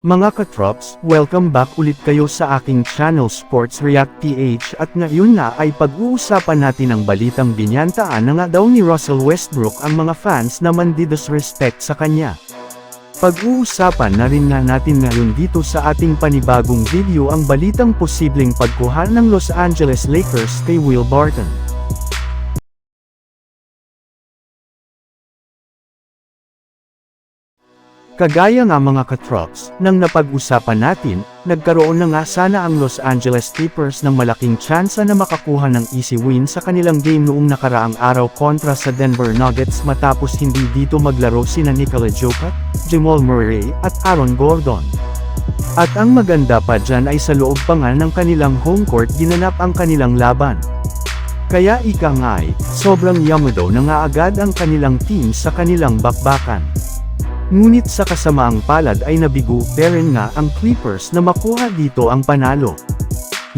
Mga katrops, welcome back ulit kayo sa aking channel Sports React PH at ngayon na ay pag-uusapan natin ang balitang binyantaan na nga daw ni Russell Westbrook ang mga fans na mandidisrespect sa kanya. Pag-uusapan na rin nga natin ngayon dito sa ating panibagong video ang balitang posibleng pagkuhan ng Los Angeles Lakers kay Will Barton. Kagaya nga mga katrops, nang napag-usapan natin, nagkaroon na nga sana ang Los Angeles Clippers ng malaking tsansa na makakuha ng easy win sa kanilang game noong nakaraang araw kontra sa Denver Nuggets matapos hindi dito maglaro sina Nikola Jokic, Jamal Murray, at Aaron Gordon. At ang maganda pa dyan ay sa loob pa nga ng kanilang home court ginanap ang kanilang laban. Kaya ika nga ay, sobrang yamudo na nga agad ang kanilang team sa kanilang bakbakan. Ngunit sa kasamaang palad ay nabigo pa rin nga ang Clippers na makuha dito ang panalo.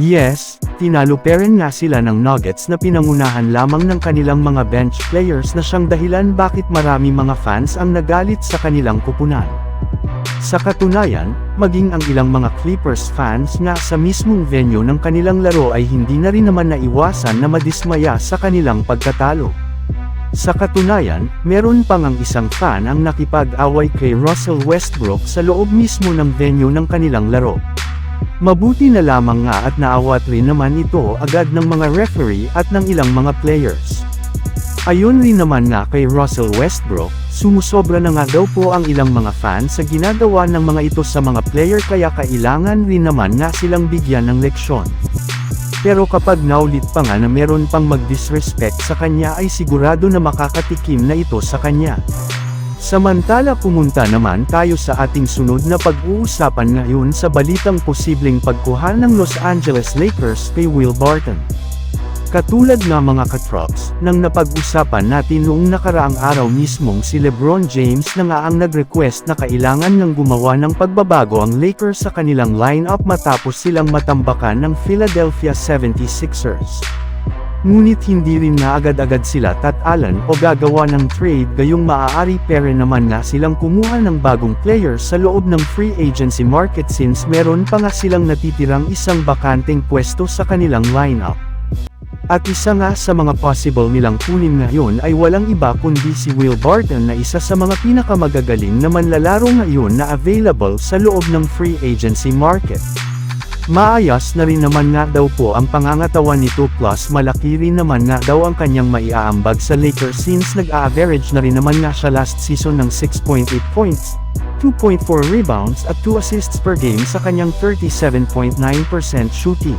Yes, tinalo pa rin nga sila ng Nuggets na pinangunahan lamang ng kanilang mga bench players na siyang dahilan bakit marami mga fans ang nagalit sa kanilang kupunan. Sa katunayan, maging ang ilang mga Clippers fans nga sa mismong venue ng kanilang laro ay hindi na rin naman naiwasan na madismaya sa kanilang pagkatalo. Sa katunayan, meron pang ang isang fan ang nakipag-away kay Russell Westbrook sa loob mismo ng venue ng kanilang laro. Mabuti na lamang nga at naawat rin naman ito agad ng mga referee at ng ilang mga players. Ayon rin naman nga kay Russell Westbrook, sumusobra na nga daw po ang ilang mga fans sa ginagawa ng mga ito sa mga player kaya kailangan rin naman nga silang bigyan ng leksyon. Pero kapag naulit pa nga na meron pang mag-disrespect sa kanya ay sigurado na makakatikim na ito sa kanya. Samantala pumunta naman tayo sa ating sunod na pag-uusapan ngayon sa balitang posibleng pagkuhan ng Los Angeles Lakers kay Will Barton. Katulad nga mga katrops, nang napag-usapan natin noong nakaraang araw mismong si Lebron James na nga ang nag-request na kailangan ng gumawa ng pagbabago ang Lakers sa kanilang lineup matapos silang matambakan ng Philadelphia 76ers. Ngunit hindi rin na agad-agad sila tatalan o gagawa ng trade gayong maaari pere naman nga silang kumuha ng bagong players sa loob ng free agency market since meron pa nga silang natitirang isang bakanteng pwesto sa kanilang lineup. At isa nga sa mga possible nilang kunin ngayon ay walang iba kundi si Will Barton na isa sa mga pinakamagagaling na manlalaro ngayon na available sa loob ng free agency market. Maayos na rin naman nga daw po ang pangangatawan nito plus malaki rin naman nga daw ang kanyang maiaambag sa Lakers since nag-a-average na rin naman nga siya last season ng 6.8 points, 2.4 rebounds at 2 assists per game sa kanyang 37.9% shooting.